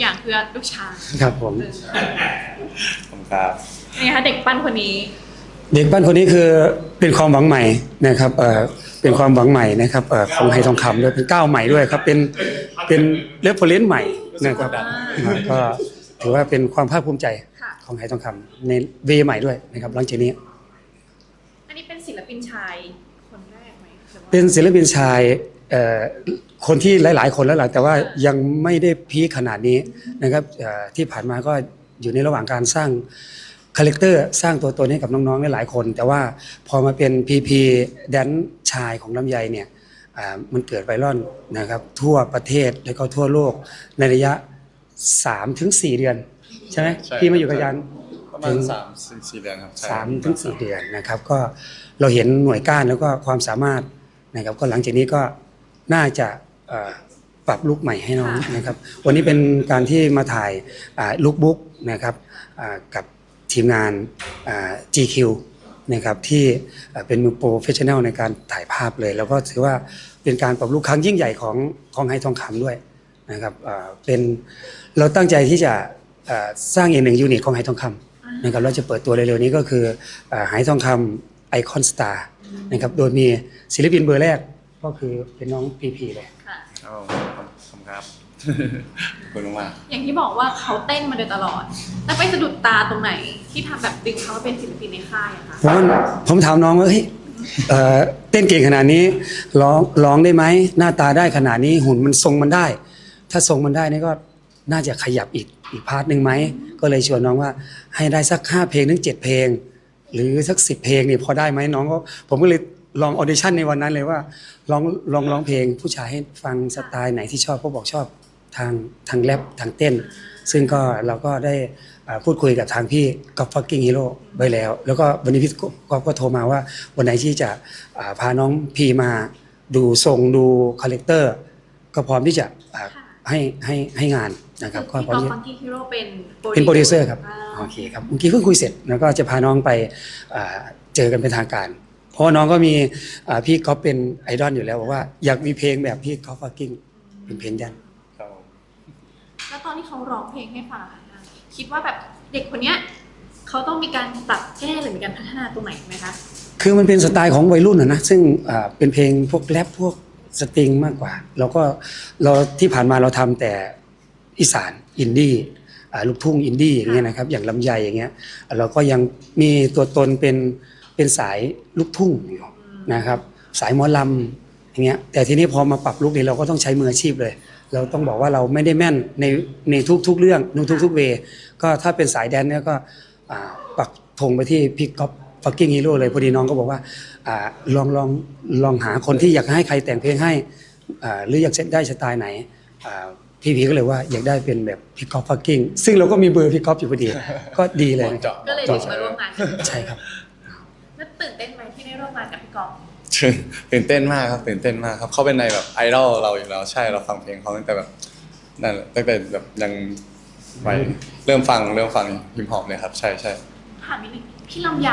อย่างเพื่อลูกชายครับผมเออผมครับนี่นะคะเด็กปั้นคนนี้ เด็กบ้านคนนี้คือเป็นความหวังใหม่นะครับเอ่อเป็นความหวังใหม่นะครับเอ่อของไฮทองคำด้วยเป็นก้าวใหม่ด้วยครับ เป็นเป็นเรฟเฟอเรนซ์ใหม่นะครับนะครับก็ถือว่าเป็นความภาคภูมิใจค่ะของไฮทองคำในเวใหม่ด้วยนะครับ หลังจากนี้ อันนี้เป็นศิลปินชายคนแรกไหมหรือว่าเป็นศิลปินชายเอ่อ คนที่หลาย ๆ คนแล้วล่ะแต่ว่ายังไม่ได้พีคขนาดนี้นะครับเอ่อที่ผ่านมาก็อยู่ในระหว่างการสร้างคาแรคเตอร์สร้างตัวตนให้กับน้องๆหลายๆคน แต่ว่าพอมาเป็นพีพีแดนชายของลำไยเนี่ยอ่ามันเกิดไวรัลนะครับทั่วประเทศแล้วก็ทั่วโลกในระยะ3ถึง4เดือน ใช่ไหมใช่พี่มาอยู่กับยันประมาถึณงสามสี่สี่เดือนครับใช่สามถึงสี่เดือนนะครับก็เราเห็นหน่วยก้านแล้วก็ความสามารถนะครับก็หลังจากนี้ก็น่าจะเอ่อ ปรับลุกใหม่ให้น้องนะครับ วันนี้เป็นการที่มาถ่ายลุกบุ๊กนะครับอ่ากับทีมงานอ่า GQ นะครับที่เอ่อเป็นมือโปรเฟชชั่นแนลในการถ่ายภาพเลย แล้วก็ถือว่าเป็นการปรับลุกครั้งยิ่งใหญ่ของของไฮทองคำด้วยนะครับอ่าเป็นเราตั้งใจที่จะเอ่อสร้างอีกหนึ่งยูนิตของไฮทองคำนะครับเราจะเปิดตัวเร็วๆนี้ก็คือเอ่อหายทองคำไอคอนสตาร์นะครับโดยมีศิลปินเบอร์แรก ก็คือเป็นน้องพีพีเลย ค่ะครับผมผมครับ ขอบคุณมากอย่างที่บอกว่าเขาเต้นมาโดยตลอด แล้วไปสะดุดตาตรงไหน ที่ทำแบบดึงเขามาเป็นศิลปินในค่ายอะคะเพราะว่าผมถามน้องว่าเฮ้ยเอ่อเต้นเก่งขนาดนี้ร้องร้องได้ไหมหน้าตาได้ขนาดนี้หุ่นมันทรงมันได้ ถ้าทรงมันได้นี่ก็น่าจะขยับอีกอีกพาร์ทหนึ่งไหมก็เลยชวนน้องว่าให้ได้สักห้าเพลงถึงเจ็ดเพลง หรือสักสิบเพลงนี่พอได้ไหมน้องก็ผมก็เลย ลองออเดชั่นในวันนั้นเลยว่าลองลองร้องเพลงผู้ชายให้ฟังสไตล์ไหนที่ชอบก็บอกชอบทางทางแรปทางเต้น ซึ่งก็เราก็ได้อ่าพูดคุยกับทางพี่กอล์ฟฟักกิ้งฮีโร่ไว้แล้ว แล้วก็วันนี้พี่กอล์ฟก็โทรมาว่าวันไหนที่จะอ่าพาน้องพีมาดูทรงดูคาแรคเตอร์ก็พร้อมที่จะอ่าให้ให้ให้งานนะครับก็พี่พร้อมกอล์ฟที่ฟังกี้ฮีโร่เป็นเป็นโปรดิวเซอร์ครับาโอเคครับเมื่อกี้เพิ่งคุยเสร็จแล้วก็จะพาน้องไปอ่าเจอกันเป็นทางการเพ ราะว่าน้องก็มีอ่าพี่ก๊อฟเป็นไอดอลอยู่แล้วบอกว่าอยากมีเพลงแบบพี่ก๊อฟฟักกิ้งเป็นเพลงยันครับผมแล้วตอนที่เขาร้องเพลงให้ฟังอะค่ะคิดว่าแบบเด็กคนเนี้ยเขาต้องมีการปรับแก้หรือมีการพัฒนาตรงไหนไหมคะคือมันเป็นสไตล์ของวัยรุ่นอะนะ ซึ่งอ่าเป็นเพลงพวกแรปพวกสตริงมากกว่าแล้วก็เราที่ผ่านมาเราทำแต่อีสานอินดี้อ่าลูกทุ่งอินดี้อย่างเงี้ยนะครับอย่างลำไยอย่างเงี้ยเราก็ยังมีตัวตนเป็น เป็นสายลูกทุ่งอยู่นะครับ สายหมอลำอย่างเงี้ยแต่ทีนี้พอมาปรับลุกนี้เราก็ต้องใช้มืออาชีพเลย เราต้องบอกว่าเราไม่ได้แม่นในในทุกๆเรื่องในทุกๆเวก็ถ้าเป็นสายแดนเนี่ยก็อ่าปักธงไปที่พี่ก๊อฟฟักกิ้งฮีโร่เลยพอดีน้องก็บอกว่าอ่าลองลองลองหาคนที่อยากให้ใครแต่งเพลงให้อ่าหรืออยากได้สไตล์ไหนอ่าพี่พีก็เลยว่าอยากได้เป็นแบบพี่ก๊อฟฟักกิ้งซึ่งเราก็มีเบอร์พี่ก๊อฟอยู่พอดี ก็ดีเลยเจาะก็เลยถึงมาร่วมงานกันใช่ครับ กอล์ฟตื่นเต้นมากครับตื่นเต้นมากครับเขาเป็นในแบบไอดอลเราอยู่แล้วใช่เราฟังเพลงเขาตั้งแต่แบบนั่นแหละตั้งแต่แบบยังวัยเริ่มฟังเริ่มฟังฮิปฮอปเลยครับ ใช่ใช่ถามนิดนึงพี่ลำไย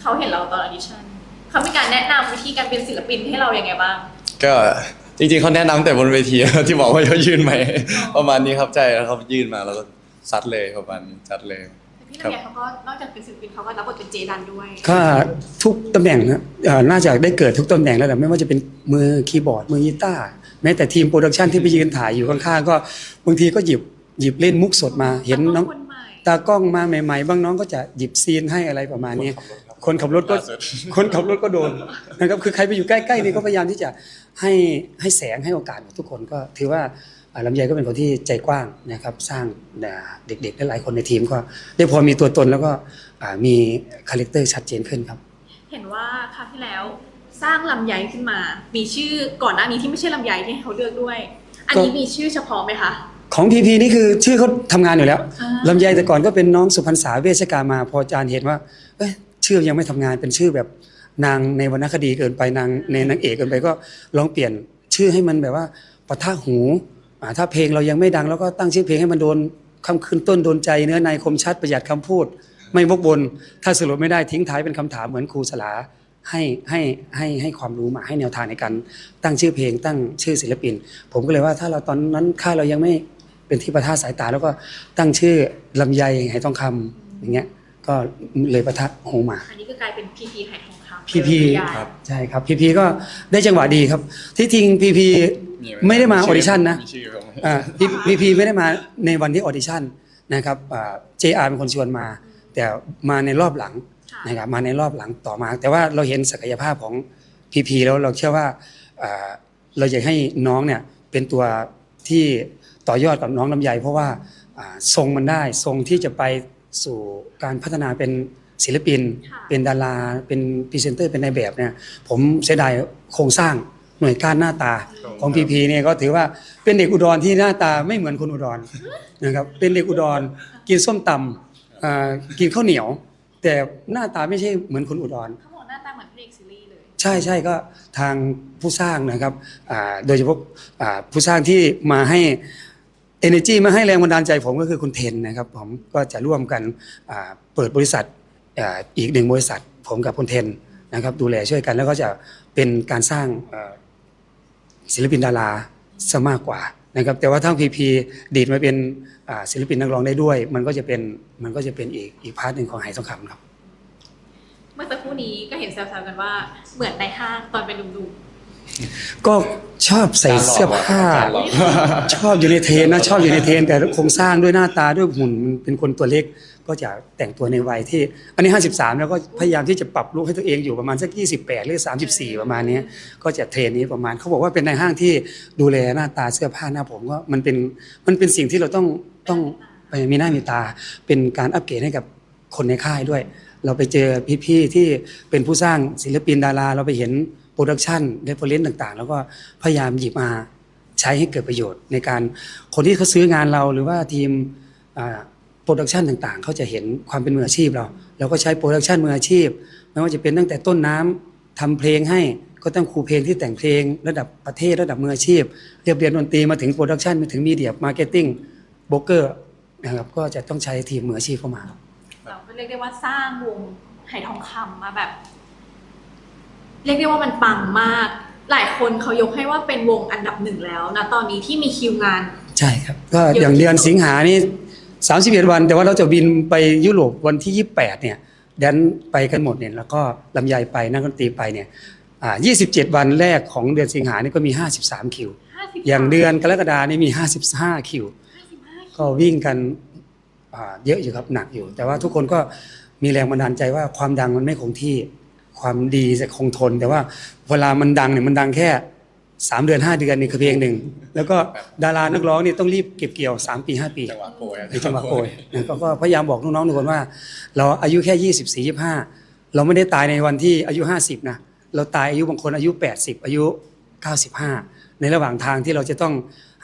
เขาเห็นเราตอนออดิชั่นเขามีการแนะนำวิธีการเป็นศิลปินให้เรายังไงบ้าง ก็จริงๆเขาแนะนำแต่บนเวที ที่บอกว่าเขายื่นไหมประมาณนี้ครับใช่แล้วเขายื่นมาแล้วก็ซัดเลยประมาณนี้ซัดเลยแต่ พี่ลำไยเขาก็นอกจากเป็นศิลปินเขาก็รับบทเป็นเจดันด้วยก็ทุกตำแหน่งนะเอ่อน่าจะได้เกิดทุกตำแหน่งแล้วแหละไม่ว่าจะเป็นมือคีย์บอร์ดมือกีตาร์แม้แต่ทีมโปรดักชันที่ไปยืนถ่ายอยู่ข้างๆก็บางทีก็หยิบหยิบเล่นมุกสดมา เห็นน้องคนใหม่ตากล้องมาใหม่ๆบางน้องก็จะหยิบซีนให้อะไรประมาณนี้ คนขับรถก็ล่าสุดคนขับรถก็โดนนะครับคือใครไปอยู่ใกล้ๆนี่ก็พยายามที่จะให้ให้แสงให้โอกาสกับทุกคนก็ถือว่าอ่า ลำไยก็เป็นคนที่ใจกว้างนะครับสร้างอ่าเด็กๆหลายๆคนในทีมก็ได้พอมีตัวตนแล้วก็อ่ามีคาแรคเตอร์ชัดเจนขึ้นครับ เห็นว่าคราวที่แล้วสร้างลำไยขึ้นมา มีชื่อก่อนหน้านี้ที่ไม่ใช่ลำไยที่เขาเลือกด้วย อันนี้ก็มีชื่อเฉพาะไหมคะของพีพีนี่คือชื่อเขาทำงานอยู่แล้วอ่าลำไยแต่ก่อนก็เป็นน้องสุพรรษาเวชกามา พออาจารย์เห็นว่าเอ้ยชื่อยังไม่ทำงานเป็นชื่อแบบนางในวรรณคดีเกินไปนางในนางเอกเกินไปก็ลองเปลี่ยนชื่อให้มันแบบว่าปะทะหูอ่า ถ้าเพลงเรายังไม่ดังเราก็ตั้งชื่อเพลงให้มันโดนคำคืนต้นโดนใจเนื้อในคมชัดประหยัดคำพูด ไม่วกวนถ้าสรุปไม่ได้ทิ้งท้ายเป็นคำถามเหมือนครูสลาให้ให้ให้ให้ความรู้มาให้แนวทางในการตั้งชื่อเพลง ตั้งชื่อศิลปิน ผมก็เลยว่าถ้าเราตอนนั้นค่ายเรายังไม่เป็นที่ประทะสายตา แล้วก็ตั้งชื่อลำไยไหทองคำอย่างเงี้ยก็เลยประทะหูมาอันนี้ก็กลายเป็นพีพีไหทองคำพีพีเป็นนิยายครับใช่ครับพีพีก็ได้จังหวะดีครับ ที่จริงพีพี ไม่ได้มาออดิชั่นนะมีชื่อผมอ่าพีพีพีไม่ได้มาในวันที่ออดิชั่นนะครับอ่าเจอาร์เป็นคนชวนมา แต่มาในรอบหลังค่ะนะครับมาในรอบหลังต่อมา แต่ว่าเราเห็นศักยภาพของพีพีแล้วเราเชื่อว่าอ่าเราอยากให้น้องเนี่ยเป็นตัวที่ต่อยอดกับน้องลำไยเพราะว่าอ่าทรงมันได้ทรงที่จะไปสู่การพัฒนาเป็นศิลปินค่ะเป็นดารา เป็นพรีเซนเตอร์เป็นนายแบบเนี่ยผมเสียดายโครงสร้าง หน่วยก้านหน้าตาของพีพีเนี่ยก็ถือว่าเป็นเด็กอุดรที่หน้าตาไม่เหมือนคนอุดรนะครับเป็นเด็กอุดรกินส้มตำอ่ากินข้าวเหนียว แต่หน้าตาไม่ใช่เหมือนคนอุดรเขาบอกหน้าตาเหมือนพระเอกซีรีส์เลยใช่ใช่ก็ทางผู้สร้างนะครับอ่าโดยเฉพาะอ่าผู้สร้างที่มาให้ energy มาให้แรงบันดาลใจผมก็คือคุณเทนนะครับผมก็จะร่วมกันอ่าเปิดบริษัทอ่าอีกหนึ่งบริษัทผมกับคุณเทนนะครับดูแลช่วยกันแล้วก็จะเป็นการสร้างอ่า ศิลปินดาราซะมากกว่านะครับแต่ว่าทั้งพีพีดีดมาเป็นอ่าศิลปินนักร้องได้ด้วย มันก็จะเป็นมันก็จะเป็นอีกอีกพาร์ทหนึ่งของไหทองคำครับ เมื่อสักครู่นี้ก็เห็นแซวๆกันว่าเหมือนในห้างตอนเป็นหนุ่มก็ชอบใส่เสื้อผ้าการหลอกชอบอยู่ในเทรนนะชอบอยู่ในเทรนแต่โครงสร้างด้วยหน้าตาด้วยหุ่นมันเป็นคนตัวเล็ก ก็จะแต่งตัวในวัยที่ อันนี้ 53 แล้วก็พยายามที่จะปรับลุคให้ตัวเองอยู่ประมาณสัก 28 หรือ 34 ประมาณนี้ก็จะเทรนนี้ประมาณเขาบอกว่าเป็นในห้างที่ดูแลหน้าตาเสื้อผ้าหน้าผมก็มันเป็นมันเป็นสิ่งที่เราต้องต้องไปมีหน้ามีตา เป็นการอัปเกรดให้กับคนในค่ายด้วย เราไปเจอพี่ๆที่เป็นผู้สร้างศิลปินดารา เราไปเห็นโปรดักชันเดฟเฟอเรนซ์ต่างๆ แล้วก็พยายามหยิบมาใช้ให้เกิดประโยชน์ในการคนที่เขาซื้องานเราหรือว่าทีม โปรดักชันต่างๆ เขาจะเห็นความเป็นมืออาชีพเรา เราก็ใช้โปรดักชันมืออาชีพ ไม่ว่าจะเป็นตั้งแต่ต้นน้ำทำเพลงให้ก็ต้องครูเพลงที่แต่งเพลง ระดับประเทศระดับมืออาชีพ เรียบเรียนดนตรีมาถึงโปรดักชันมาถึงมีเดียมาร์เก็ตติ้งโบรกเกอร์นะครับก็จะต้องใช้ทีมมืออาชีพเข้ามาๆเราก็เรียกได้ว่าสร้างวงไหทองคำมาแบบ เรียกได้ว่ามันปังมาก หลายคนเขายกให้ว่าเป็นวงอันดับหนึ่งแล้วนะตอนนี้ที่มีคิวงาน ใช่ครับ ก็เยอะอย่างเดือนสิงหานี่ 31 วัน แต่ว่าเราจะบินไปยุโรปวันที่ 28 เนี่ยแดนไปกันหมดเนี่ยแล้วก็ลำไยไปนักดนตรีไปเนี่ยอ่า27 วันแรกของเดือนสิงหานี่ก็มี 53 คิว50อย่างเดือนกรกฎานี่มี 55 คิว 55ก็วิ่งกันอ่าเยอะอยู่ครับหนักอยู่ แต่ว่าทุกคนก็มีแรงบันดาลใจว่าความดังมันไม่คงที่ความดีจะคงทน แต่ว่าเวลามันดังเนี่ยมันดังแค่ สามเดือนห้าเดือนนี่คือเพลงหนึ่งแล้วก็ดารานักร้องนี่ต้องรีบเก็บเกี่ยวสามปีห้าปีจังหวะโกยในจังหวะโกยนะก็ก็พยายามบอกน้องๆทุกคนว่า เราอายุแค่ยี่สิบสี่ยี่ห้าเราไม่ได้ตายในวันที่อายุห้าสิบนะเราตายอายุบางคนอายุแปดสิบอายุเก้าสิบห้าในระหว่างทางที่เราจะต้อง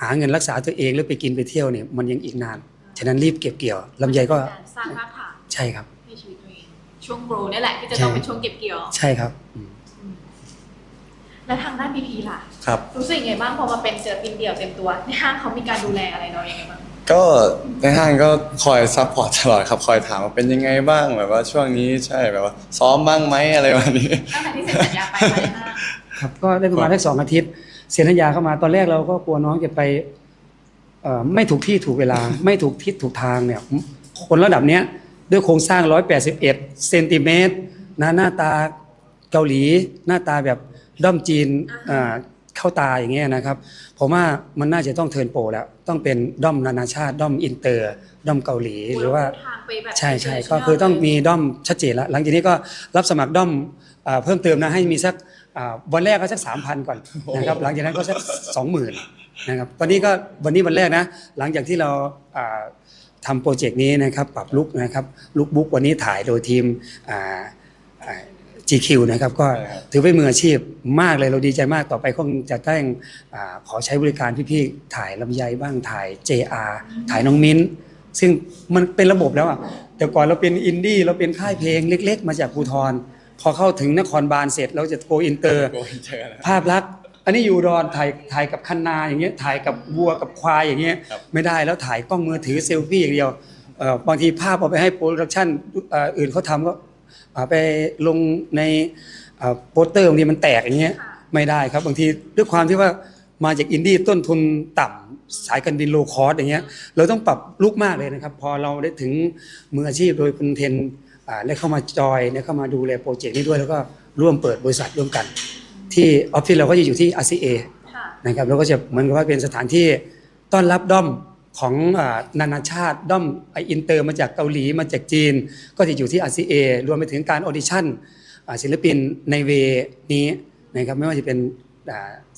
หาเงินรักษาตัวเองหรือไปกินไปเที่ยวเนี่ยมันยังอีกนานฉะนั้นรีบเก็บเกี่ยวลำไยก็ารสร้างรากฐานใช่ครับในชีวิตตัวเองช่วงโปรนี่แหละที่จะต้องเป็นช่วงเก็บเกี่ยว ใช่ครับอืมอืม แล้วทางด้านพีพีล่ะครับรู้สึกยังไงบ้างพอมาเป็นเจอปินเดี่ยวเต็มตัวในห้างเขามีการดูแลอะไรเรายังไงบ้างก็ในห้างก็คอยซัพพอร์ตตลอดครับคอยถามว่าเป็นยังไงบ้างแบบว่าช่วงนี้ใช่แบบว่า ซ้อมบ้างไหมอะไรแบบนี้ตั้งแต่ที่เซ็นสัญญาไปภายในห้างครับก็ได้ประมาณสักสองอาทิตย์เซ็นสัญญาเข้ามาตอนแรกเราก็กลัวน้องจะไปเอ่อไม่ถูกที่ถูกเวลา ไม่ถูกทิศถูกทางเนี่ยคนระดับเนี้ยด้วยโครงสร้าง 181 เซนติเมตรนะหน้าตาเกาหลีหน้าตาแบบ ด้อมจีนอ่าเข้าตาอย่างเงี้ยนะครับผมว่ามันน่าจะต้องเทิร์นโปรแล้ว ต้องเป็นด้อมนานาชาติ ด้อมอินเตอร์ ด้อมเกาหลีหรือว่าทางไปแบบใช่ใช่ก็คือต้องมีด้อมชัดเจนแล้วหลังจากนี้ก็รับสมัครด้อมอ่าเพิ่มเติมนะให้มีสักอ่าวันแรกก็สักสามพันก่อนนะครับหลังจากนั้นก็สักสองหมื่นนะครับวันนี้ก็วันนี้วันแรกนะ หลังจากที่เราอ่าทำโปรเจกต์นี้นะครับปรับลุกนะครับลุกบุ๊กวันนี้ถ่ายโดยทีมอ่าอ่า GQ นะครับก็ใช่ครับถือเป็นมืออาชีพมากเลยเราดีใจมากต่อไปคงจะได้อ่าขอใช้บริการพี่ๆถ่ายลำไยบ้างถ่าย JR ถ่ายน้องมิ้น ซึ่งมันเป็นระบบแล้วอะแต่ก่อนเราเป็นอินดี้เราเป็นค่ายเพลงเล็ก ๆ มาจากภูทรพอเข้าถึงนครบาลเสร็จเราจะโกอินเตอร์โกยเจอนะภาพลักษณ์อันนี้อยู่อุดอนถ่ายถ่ายกับคันนาอย่างเงี้ยถ่ายกับวัวกับควายอย่างเงี้ยครับไม่ได้แล้วถ่ายกล้องมือถือเซลฟี่อย่างเดียวเอ่อบางทีภาพเอาไปให้โปรดักชั่นเอ่ออื่นเขาทำก็เอา ไปลงในเอ่อโปสเตอร์บางทีมันแตกอย่างเงี้ยค่ะไม่ได้ครับบางทีด้วยความที่ว่ามาจากอินดี้ต้นทุนต่ำสายการบินโลคอสอย่างเงี้ยเราต้องปรับลุกมากเลยนะครับ พอเราได้ถึงมืออาชีพโดยคุณเทนอ่าได้เข้ามาจอยได้เข้ามาดูแลโปรเจกต์นี้ด้วยแล้วก็ร่วมเปิดบริษัทร่วมกัน ที่ออฟฟิศเราก็จะอยู่ที่ RCA ค่ะนะครับแล้วก็จะเหมือนกับว่าเป็นสถานที่ต้อนรับด้อม ของนานาชาติด้อมไออินเตอร์มาจากเกาหลีมาจากจีน ก็จะอยู่ที่ RCA รวมไปถึงการออดิชั่นศิลปินในเวนี้นะครับไม่ว่าจะเป็น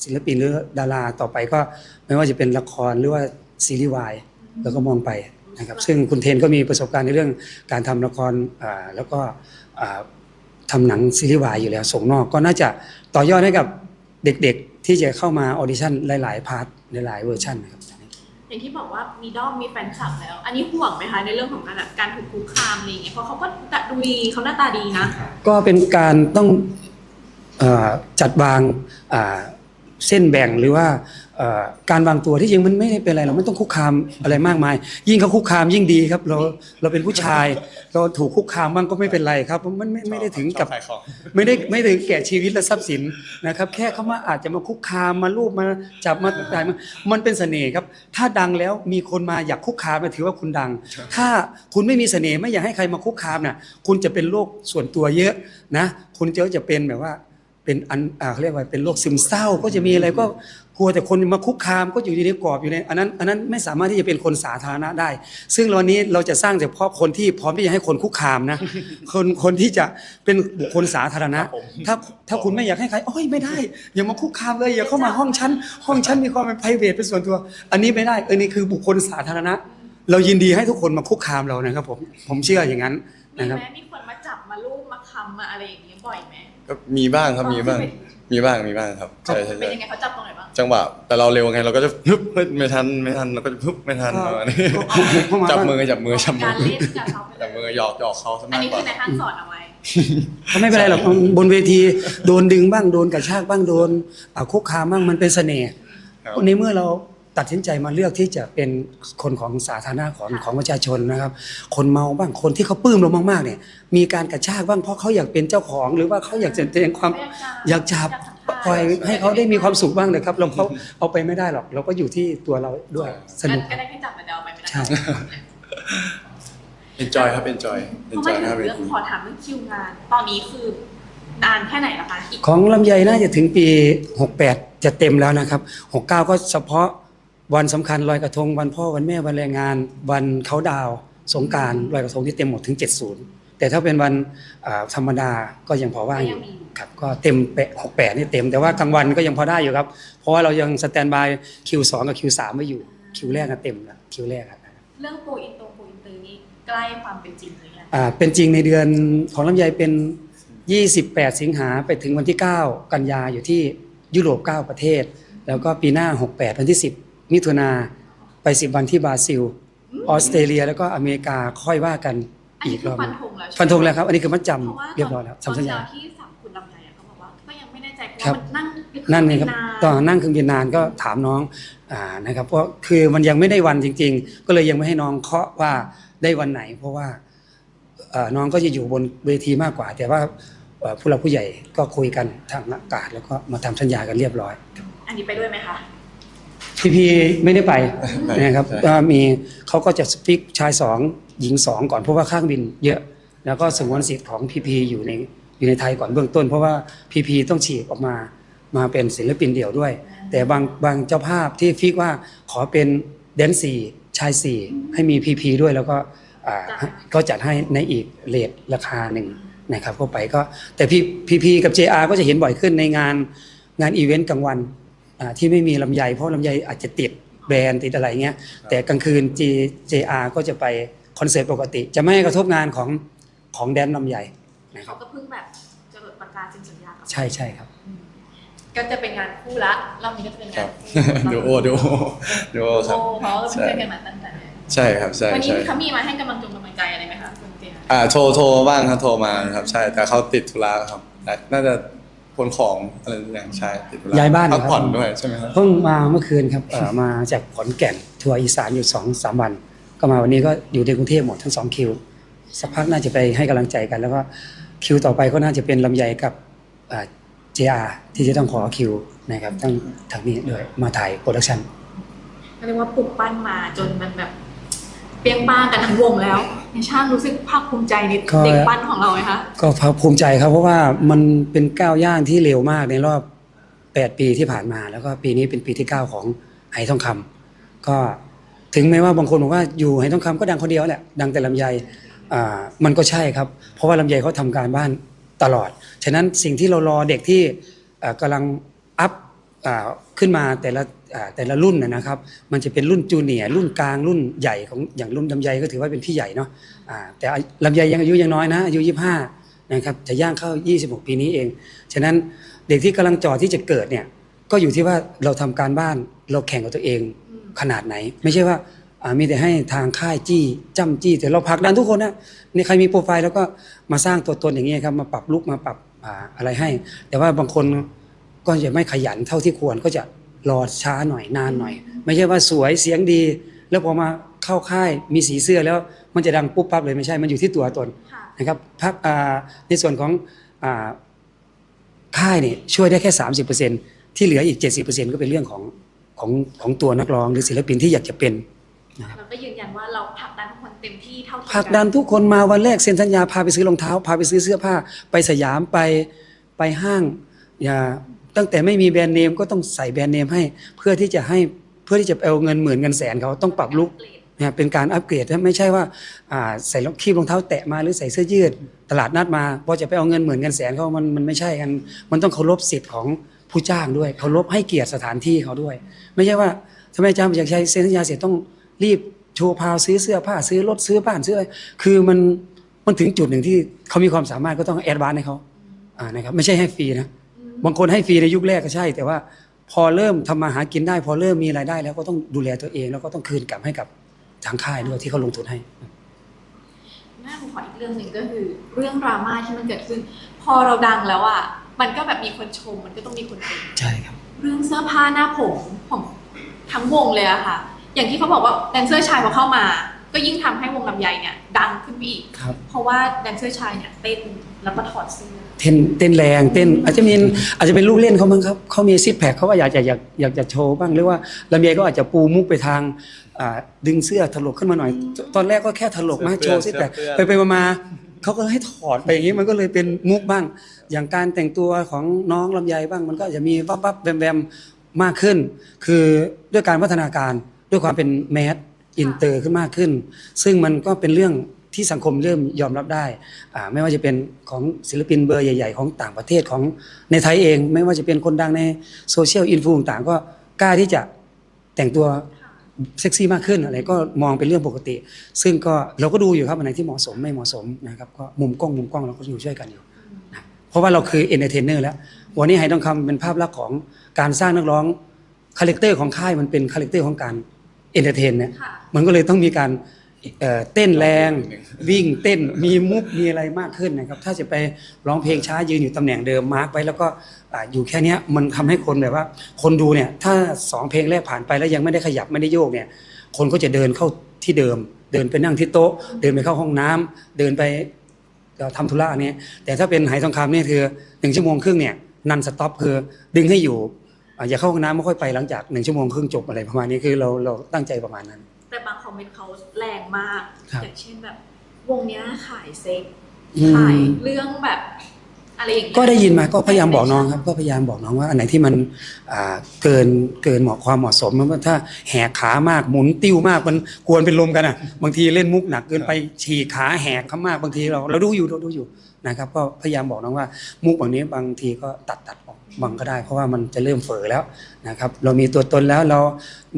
ศิลปินหรือดาราต่อไปก็ไม่ว่าจะเป็นละครหรือว่าซีรีส์วายแล้วก็มองไปนะครับซึ่งคุณเทนก็มีประสบการณ์ในเรื่องการทำละครแล้วก็อ่าทำหนังซีรีส์วายอยู่แล้วส่งนอก ก็น่าจะต่อยอดให้กับเด็กๆที่จะเข้ามาออดิชั่นหลาย ๆ พาร์ทหลายๆเวอร์ชันนะครับ อย่างที่บอกว่ามีด้อมมีแฟนคลับแล้ว อันนี้ห่วงไหมคะในเรื่องของการแบบการถูกคุกคามอะไรอย่างเงี้ยเพราะเขาก็ดูดีเขาหน้าตาดีนะ ก็เป็นการต้องเออจัดวางอ่าเส้นแบ่งหรือว่า การวางตัวที่จริงมันไม่ได้เป็นอะไรเราไม่ต้องคุกคามอะไรมากมาย ยิ่งเขาคุกคามยิ่งดีครับเราเราเป็นผู้ชาย เราถูกคุกคามบ้างก็ไม่เป็นไรครับมันไม่ไม่ได้ถึงกับชอขายของ ไม่ได้ไม่ถึงแก่ชีวิตและทรัพย์สินนะครับ แค่เขามาอาจจะมาคุกคามมาลูบมาจับมาอะไรมันมันเป็นเสน่ห์ครับ ถ้าดังแล้วมีคนมาอยากคุกคามนะถือว่าคุณดัง ถ้าคุณไม่มีเสน่ห์ไม่อยากให้ใครมาคุกคามน่ะคุณจะเป็นโรคส่วนตัวเยอะนะคุณจะจะเป็นแบบว่า เป็นอันอ่าเขาเรียกว่าเป็นโรคซึมเศร้าก็จะมีอะไรก็ก ลัวแต่คนมาคุกคามก็อยู่ในกรอบอยู่ในอันนั้นอันนั้นไม่สามารถที่จะเป็นคนสาธารณะได้ ซึ่งวันนี้เราจะสร้างเฉพาะคนที่พร้อมที่จะให้คนคุกคามนะ คนคนที่จะเป็นบุคคลสาธารณะครับผมถ้าถ้าคุณไม่อยากให้ใครโอ้ยไม่ได้ อย่ามาคุกคามเลยอย่าเข้ามาห้องชั้นห้องชั้นมีความเป็น p r i v a t เป็นส่วนตัว อันนี้ไม่ได้เออนี่คือบุคคลสาธารณะ เรายินดีให้ทุกคนมาคุกคามเรานะครับผมผมเชื่ออย่างนั้นมีนะครับไหมมีคนมาจับมาลูบมาคำมาอะไรอย่างเงี้ยบ่อยไหมก็มีบ้างครับมีบ้าง มีบ้างมีบ้างครับใช่ใช่เป็นใช่ยังไงเขาจับตรงไหนบ้างจังหวะแต่เราเร็วไงเราก็จะฮึบเฮ้ยไม่ทันไม่ทันเราก็จะฮึบไม่ทันประมาณนี้เข้ามาจับมือจับมือจับมืกาอรเล่นกับเขาไปเลจับมือยหยอกหยอกเขาซะอันมากนี้กคืว่า อในห้างสอนเอาไว้ ก็ไม่เป็นไรหรอกบนเวทีโดนดึงบ้างโดนกระชากบ้างโดนอ่าคุกคามบ้างมันเป็นเสน่ห์ครับ ในเมื่อเรา ตัดสินใจมาเลือกที่จะเป็นคนของสาธารณะของของประชาชนนะครับ คนเมาบ้างคนที่เขาปลื้มเรามากๆเนี่ย มีการกระชากบ้างเพราะเขาอยากเป็นเจ้าของ หรือว่าเขาอยากจะแสดงความอยากจับปล่อยให้เขาได้มีความสุขบ้างนะครับ เราเขาเอาไปไม่ได้หรอก เราก็อยู่ที่ตัวเราด้วยสนุกก็ได้แค่จับแต่เดาไปไม่ได้ใช่ enjoy ครับ enjoy ทำไม enjoy ถึหน้างเวเรื่องทีขอถามเรื่องคิวงาน ตอนนี้คือนานแค่ไหนละคะอีกของลำไยน่าจะถึงปี 68 จะเต็มแล้วนะครับ 69 ก็เฉพาะ วันสำคัญลอยกระทง วันพ่อวันแม่วันแรงงาน วันเขาดาวน์สงกรารลอยกระทงที่เต็มหมดถึง 70 แต่ถ้าเป็นวันอ่าธรรมดาก็ยังพอว่างอยู่ครับก็เต็มเปะ68นี่เต็ม แต่ว่ากลางวันก็ยังพอได้อยู่ครับ เพราะว่าเรายังสแตนบายคิวสกับคิวสามไว้อยู่คิวแรกก็เต็มแล้วคิวแรกครับเรื่องโปรอินโตโปรอินเตอร์นี่ใกล้ความเป็นจริงหรือยังอ่าเป็นจริงในเดือนของลำไยเป็น 28 สิงหาไปถึงวันที่ 9 กันยาอยู่ที่ยุโรป 9 ประเทศ แล้วก็ปีหน้า 68 วันที่ 10 มิถุนาไป10วันที่บราซิล ออสเตรเลียแล้วก็อเมริกาค่อยว่ากันอันอีนี้กคืรออบฟัหนนึ่งธงแล้วใช่ไหมฟันธงแล้วครับ อันนี้คือมัดจเพราะว่าำเรียบร้อยแล้วตอนทำสัญญาที่ที่สั่งคุณลำไยอะเขาบอกว่าก็ยังไม่แน่ใจเพราะครัว่าบมันนั่งนั่นนี่ครับาตอนนั่งเครื่องบินนานก็ถามน้องอ่านะครับเพราะคือมันยังไม่ได้วันจริง ๆ ก็เลยยังไม่ให้น้องเคาะว่าได้วันไหน เพราะว่าเอ่อน้องก็จะอยู่บนเวทีมากกว่า แต่ว่าเอ่อผู้หลักผู้ใหญ่ก็คุยกันทางอากาศแล้วก็มาทำสัญญากันเรียบร้อย อันนี้ไปด้วยไหมคะ พีพีไม่ได้ไปไม่นะครับใช่ ก็มีเขาก็จะสปิกชายสองหญิงสองก่อนเพราะว่าข้างบินเยอะ แล้วก็สงวนสิทธิ์ของพีพีอยู่ในอยู่ในไทยก่อนเบื้องต้น เพราะว่าพีพีต้องฉีกออกมามาเป็นศิลปินเดี่ยวด้วย แต่บางบางเจ้าภาพที่ฟิกว่าขอเป็นแดนสี่ชายสี่ให้มีพีพีด้วยแล้วก็อ่าก็จัดให้ในอีกเลทราคาหนึ่งนะครับก็ไปก็แต่พี่พีพีกับ JR ก็จะเห็นบ่อยขึ้นในงาน งานอีเวนต์กลางวันอ่า ที่ไม่มีลำไย เพราะลำไยอาจจะติดแบรนด์ติดอะไรเงี้ยแต่กลางคืน G JR ก็จะไปคอนเสิร์ตปกติ จะไม่ให้กระทบงานของของแดนลำไยนะคเขารับก็เพิ่งแบบจะหลดประกาศเซ็นสัญญากับใช่ใช่ครับอืมก็จะเป็นงานคู่ละรอบนี้ก็จะเป็นครังานบ คู่ดูโอดูโอดูโอครับ โอ้เพราะว่าเราเป็นเพื่อนกันมาตั้งแต่เนี่ยใช่ครับใช่วันนี้ใช่เขามีมาให้กำลังจงกำลังใจอะไรไหมคะคุณเจนอ่าโทรโทรบ้างครับโทรมาครับใช่แต่เขาติดธุระครับแต่น่าจะ ขนของอะไรอย่างใช่ติดธุระย้ายบ้านพักผ่อนครับ ด้วยใช่ไหมครับ เพิ่งมาเมื่อคืนครับเอ่อมาจากขอนแก่นทัวร์อีสานอยู่สองสามวัน ก็มาวันนี้ก็อยู่ในกรุงเทพหมดทั้งสองคิวสักพักน่าจะไปให้กำลังใจกัน แล้วก็คิวต่อไปก็น่าจะเป็นลำไยกับเจอาที่จะต้องขอคิวนะครับทั้งทางนี้ด้วยมาถ่ายโปรดักชันก็เรียกว่าปลุกปั้นมาจนมันแบบ เปรียงป้างกันทั้งวงแล้วในช่างรู้สึกภาคภูมิใจในก็ เด็กปั้นของเราไหมคะก็ภาคภูมิใจครับ เพราะว่ามันเป็นก้าวย่างที่เร็วมากในรอบ 8 ปีที่ผ่านมา แล้วก็ปีนี้เป็นปีที่ 9 ของไหทองคำก็ถึงแม้ว่าบางคนบอกว่าอยู่ไหทองคำก็ดังคนเดียวแหละดังแต่ลำไยอ่ามันก็ใช่ครับ เพราะว่าลำไยเขาทำการบ้านตลอด ฉะนั้นสิ่งที่เรารอเด็กที่อ่ากำลังอัพอ่าขึ้นมาแต่ละอ่า แต่ละรุ่นนะครับ มันจะเป็นรุ่นจูเนียร์รุ่นกลางรุ่นใหญ่ของอย่างรุ่นลำไยก็ถือว่าเป็นพี่ใหญ่เนาะแต่ลำไยยังอายุยังน้อยนะอายุ 25นะครับจะย่างเข้า 26 ปีนี้เอง ฉะนั้นเด็กที่กำลังจ่อที่จะเกิดเนี่ยก็อยู่ที่ว่าเราทำการบ้านเราแข่งกับตัวเองขนาดไหน ไม่ใช่ว่ามีแต่ให้ทางค่ายจี้จ้ำจี้แต่เราผลักดันทุกคนนะนี่ใครมีโปรไฟล์แล้วก็มาสร้างตัวตนอย่างนี้ครับมาปรับลุกมาปรับอะไรให้ แต่ว่าบางคนก็จะไม่ขยันเท่าที่ควรก็จะ รอช้าหน่อยนานหน่อย ไม่ใช่ว่าสวยเสียงดี แล้วพอมาเข้าค่ายมีสีเสื้อแล้วมันจะดังปุ๊บปั๊บเลยไม่ใช่ มันอยู่ที่ตัวตนค่ะนะครับพักอ่าในส่วนของอ่าค่ายเนี่ยช่วยได้แค่ 30%ที่เหลืออีก 70%ก็เป็นเรื่องของของของตัวนักร้องหรือศิลปินที่อยากจะเป็นเราก็ยืนยันว่าเราผลักดันทุกคนเต็มที่เท่าเทียมผลักดันทุกคนมาวันแรกเซ็นสัญญาพาไปซื้อรองเท้า พาไปซื้อเสื้อผ้า ไปสยามไปไปห้างอย่า ตั้งแต่ไม่มีแบรนด์เนมก็ต้องใส่แบรนด์เนมให้ เพื่อที่จะให้เพื่อที่จะเอาเงินหมื่นเงินแสนเขาต้องปรับลุกเกรดเนี่ยเป็นการอัปเกรดนะไม่ใช่ว่าอ่าใส่รองคีบรองเท้าแตะมาหรือใส่เสื้อยืด ตลาดนัดมาพอจะไปเอาเงินหมื่นเงินแสนเขามันมันไม่ใช่กัน มันต้องเคารพสิทธิ์ของผู้จ้างด้วยเคารพให้เกียรติสถานที่เขาด้วย ไม่ใช่ว่าทำไมอาจารย์อยากใช้เซ็นสัญญาเสร็จต้องรีบโชว์พาวซื้อเสื้อผ้าซื้อรถซื้อบ้านซื้ออะไรคือมันมันถึงจุดหนึ่งที่เขามีความสามารถก็ต้องแอดวานซ์ให้เขาอ่านะครับไม่ใช่ให้ฟรีนะ บางคนให้ฟรีในยุคแรกก็ใช่ แต่ว่าพอเริ่มทำมาหากินได้ พอเริ่มมีรายได้ แล้วก็ต้องดูแลตัวเอง แล้วก็ต้องคืนกลับให้กับทางค่ายด้วยที่เขาลงทุนให้แม่ผมขออีกเรื่องหนึ่งก็คือ เรื่องดราม่าที่มันเกิดขึ้น พอเราดังแล้วอะมันก็แบบมีคนชม มันก็ต้องมีคนติใช่ครับ เรื่องเสื้อผ้าหน้าผมของทั้งวงเลยอะค่ะ อย่างที่เขาบอกว่าแดนเซอร์ชายพอเข้ามา ก็ยิ่งทำให้วงลำไยเนี่ย ดังขึ้นไปอีกครับเพราะว่าแดนเซอร์ชายเนี่ยเต้นแล้วก็ถอดเสื้อ เต้นเต้นแรงเต้น อาจจะมีอาจจะเป็นลูกเล่นเขามั้งครับเขามีซิปแพคเขาว่าอยากจะอยากอยากจะโชว์บ้างหรือว่าลำไยก็อาจจะปูมุกไปทางอ่าดึงเสื้อถลกขึ้นมาหน่อย ตอนแรกก็แค่ถลกมาโชว์ซิปแพคไปไปๆมาๆเขาก็ให้ถอดไปอย่างนี้มันก็เลยเป็นมุกบ้าง อย่างการแต่งตัวของน้องลำไยบ้าง มันก็จะมีวับวับแวมแวมมากขึ้น คือด้วยการพัฒนาการด้วยความเป็นแมสอินเตอร์ขึ้นมากขึ้น ซึ่งมันก็เป็นเรื่อง ที่สังคมเริ่มยอมรับได้อ่าไม่ว่าจะเป็นของศิลปินเบอร์ใหญ่ ๆ ของต่างประเทศของในไทยเอง ไม่ว่าจะเป็นคนดังในโซเชียลอินฟูต่างๆก็กล้าที่จะแต่งตัวเซ็กซี่มากขึ้นอะไรก็มองเป็นเรื่องปกติ ซึ่งก็เราก็ดูอยู่ครับอันไหนที่เหมาะสมไม่เหมาะสมนะครับก็มุมกล้องมุมกล้องเราก็อยู่ช่วยกันอยู่นะเพราะว่าเราคือเอนเตอร์เทนเนอร์แล้ววันนี้ไฮทองคำเป็นภาพลักษณ์ของการสร้างนักร้องคาแรคเตอร์ของค่ายมันเป็นคาแรคเตอร์ของการเอนเตอร์เทนเนี่ยค่ะมันก็เลยต้องมีการ เอ่อเต้นแรง วิ่งเต้นมีมุกมีอะไรมากขึ้นนะครับ ถ้าจะไปร้องเพลงช้ายืนอยู่ตำแหน่งเดิมมาร์กไว้แล้วก็อ่าอยู่แค่เนี้ยมันทำให้คนแบบว่า คนดูเนี่ยถ้าสองเพลงแรกผ่านไปแล้วยังไม่ได้ขยับไม่ได้โยกเนี่ย คนก็จะเดินเข้าที่เดิม เดินไปนั่งที่โต๊ะ เดินไปเข้าห้องน้ำเดินไปเราทำธุระอันนี้แต่ถ้าเป็นไหทองคำเนี่ยคือหนึ่งชั่วโมงครึ่งเนี่ยนันสต็อปคือดึงให้อยู่อ่าอย่าเข้าห้องน้ำไม่ค่อยไปหลังจากหนึ่งชั่วโมงครึ่งจบอะไรประมาณนี้คือเราเราตั้งใจประมาณนั้น แต่บางคอมเมนต์เขาแรงมาก ครับอย่างเช่นแบบวงเนี้ยขายเซ็กอืม ขายเรื่องแบบอะไรอย่างเงี้ยก็ได้ยินมาก็พยายามบอกน้องครับก็พยายามบอกน้องว่าอันไหนที่มันอ่าเกินเกินเหมาะความเหมาะสมมันถ้าแหกขามากหมุนติ้วมากมันกวนเป็นลมกันอะ บางทีเล่นมุกหนักเกินไปฉีกขาแหกเขามากบางทีเราเราดูอยู่เราดูอยู่นะครับ ก็พยายามบอกน้องว่ามุกบางนี้บางทีก็ตัดตัดออก บางก็ได้ เพราะว่ามันจะเริ่มเฝอแล้วนะครับเรามีตัวตนแล้วเรา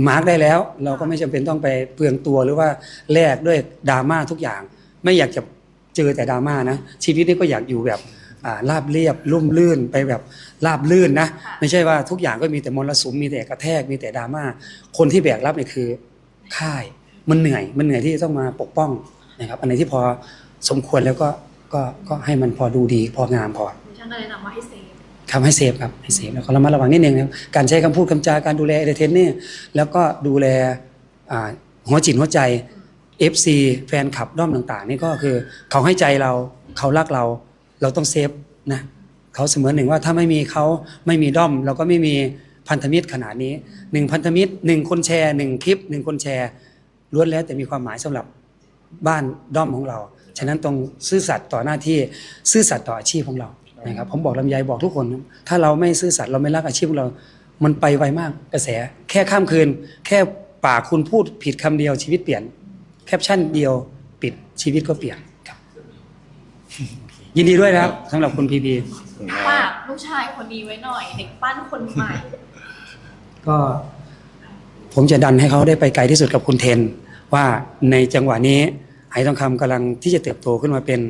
มาร์กได้แล้ว เราก็ไม่จำเป็นต้องไปเปลืองตัวหรือว่าแลกด้วยดราม่าทุกอย่าง ไม่อยากจะเจอแต่ดราม่านะชีวิตนี้ก็อยากอยู่แบบอ่าราบเรียบลุ่มลื่นไปแบบราบลื่นนะค่ะไม่ใช่ว่าทุกอย่างก็มีแต่มรสุมมีแต่กระแทกมีแต่ดราม่าคนที่แบกรับเนี่ยคือค่ายมันเหนื่อยมันเหนื่อยที่จะต้องมาปกป้องนะครับอันไหนที่พอสมควรแล้วก็ก็ก็ให้มันพอดูดีพองามพอช่างก็แนะนำว่าให้เซฟ ทำให้เซฟครับให้เซฟแล้วก็ระมัดระวังนิดนึงนะครับการใช้คำพูดคำจาการดูแลเอเดเทนเนี่ยแล้วก็ดูแลอ่าหัวจิตหัวใจ FC แฟนคลับด้อมต่างๆ นี่ก็คือเขาให้ใจเราเขารักเรา เราต้องเซฟนะเขาเสมือนหนึ่งว่าถ้าไม่มีเขาไม่มีด้อม เราก็ไม่มีพันธมิตรขนาดนี้หนึ่งพันธมิตรหนึ่งคนแชร์หนึ่งคลิปหนึ่งคนแชร์ล้วนแล้วแต่มีความหมายสำหรับบ้านด้อมของเรา ฉะนั้นต้องซื่อสัตย์ต่อหน้าที่ซื่อสัตย์ต่ออาชีพของเรา นะครับผมบอกลำไยบอกทุกคน ถ้าเราไม่ซื่อสัตย์เราไม่รักอาชีพของเรา มันไปไวมากกระแส แค่ข้ามคืน แค่ปากคุณพูดผิดคำเดียวชีวิตเปลี่ยน แคปชั่นเดียวปิดชีวิตก็เปลี่ยนครับ ยินดีด้วยนะครับสำหรับคุณพีพีฝากลูกชายคนนี้ไว้หน่อยเด็กปั้นคนใหม่ ก็ผมจะดันให้เขาได้ไปไกลที่สุดกับคุณเทน ว่าในจังหวะนี้ไหทองคำกำลังที่จะเติบโตขึ้นมาเป็น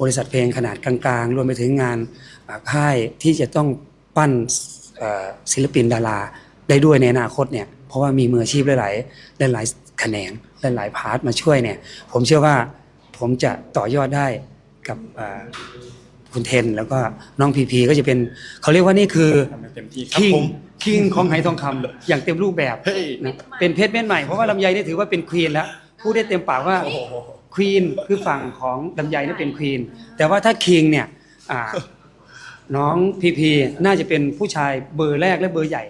บริษัทเพลงขนาดกลางๆ รวมไปถึงงานอ่าค่ายที่จะต้องปั้นเอ่อศิลปินดาราได้ด้วยในอนาคตเนี่ยเพราะว่ามีมืออาชีพหลายๆหลายๆแขนงหลายๆพาร์ทมาช่วยเนี่ยผมเชื่อว่าผมจะต่อยอดได้กับอ่าคุณเทน แล้วก็น้องพีพีก็จะเป็นเขาเรียกว่านี่คือทำให้เต็มที่ครับคิงผมคิงของไหทองคำอย่างเต็มรูปแบบเฮ้ยนะเป็นเพชรเม็ดใหม่เพราะว่าลำไยนี่ถือว่าเป็นควีนแล้วพูดได้เต็มปากว่า ควีนคือฝั่งของลำไยนี่เป็นควีนแต่ว่าถ้าคิงเนี่ยอ่าน้องพีพีน่าจะเป็นผู้ชายเบอร์แรกและเบอร์ใหญ่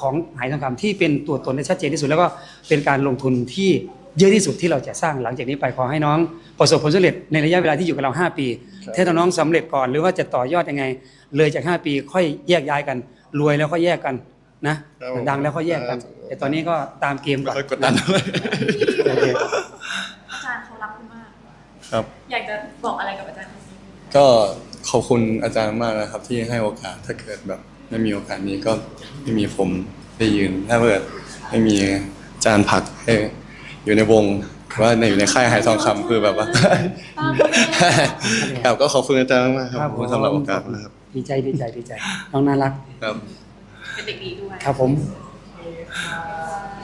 ของไหทองคำที่เป็นตัวตนได้ชัดเจนที่สุด แล้วก็เป็นการลงทุนที่เยอะที่สุดที่เราจะสร้างหลังจากนี้ไปขอให้น้องประสบผลสำเร็จในระยะเวลาที่อยู่กับเรา 5 ปีครับถ้าน้องสำเร็จก่อนหรือว่าจะต่อยอดยังไง เลยจาก 5 ปีค่อยแยกย้ายกัน รวยแล้วก็แยกกันนะครับผมดังแล้วก็แยกกัน แต่ตอนนี้ก็ตามเกมไม่ก่อนค่อยกดดันเท่า ครับ อยากจะบอกอะไรกับอาจารย์คนนี้ก็ขอบคุณอาจารย์มากนะครับ ที่ให้โอกาสถ้าเกิดแบบไม่มีโอกาสนี้ก็ไม่มีผมได้ยืน ถ้าเกิดไม่มีอาจารย์ผลักให้อยู่ในวงหรือว่าในอยู่ในค่ายหายทองคำคือแบบว่าตามเขาเลยครับก็ขอบคุณอาจารย์มากๆครับครับขอบคุณสำหรับโอกาสนะครับดีใจดีใจดีใจน้องน่ารัก ครับ เป็นเด็กดีด้วย ครับผมข